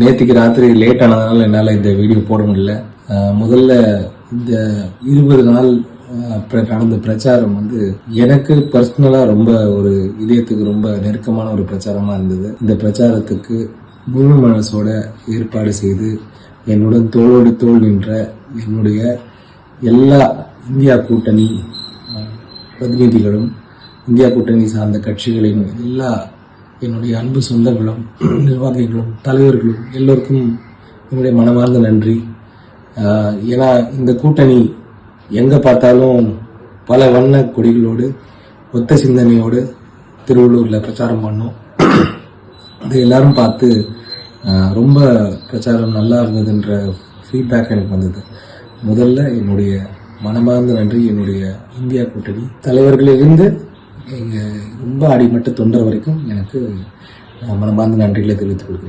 நேற்றுக்கு ராத்திரி லேட் ஆனதுனால என்னால் இந்த வீடியோ போட முடியல. முதல்ல இந்த இருபது நாள் நடந்த பிரச்சாரம் வந்து எனக்கு பர்சனலாக ரொம்ப ஒரு இதயத்துக்கு ரொம்ப நெருக்கமான ஒரு பிரச்சாரமாக இருந்தது. இந்த பிரச்சாரத்துக்கு முழு மனசோட ஏற்பாடு செய்து என்னுடன் தோளோடு தோல் நின்ற என்னுடைய எல்லா இந்தியா கூட்டணி பிரதிநிதிகளும் இந்தியா கூட்டணி சார்ந்த கட்சிகளின் எல்லா என்னுடைய அன்பு சொந்தங்களும் நிர்வாகிகளும் தலைவர்களும் எல்லோருக்கும் என்னுடைய மனமார்ந்த நன்றி. ஏன்னா இந்த கூட்டணி எங்கே பார்த்தாலும் பல வண்ண கொடிகளோடு ஒத்த சிந்தனையோடு திருவள்ளூரில் பிரச்சாரம் பண்ணோம். அது எல்லாரும் பார்த்து ரொம்ப பிரச்சாரம் நல்லா இருந்ததுன்ற ஃபீட்பேக் எனக்கு வந்தது. முதல்ல என்னுடைய மனமார்ந்த நன்றி என்னுடைய இந்தியா கூட்டணி. தலைவர்களிலிருந்து எங்கள் ரொம்ப அடிமட்ட தொண்டர் வரைக்கும் எனக்கு மனமார்ந்த நன்றிகளை தெரிவித்துக் கொள்கிறேன்.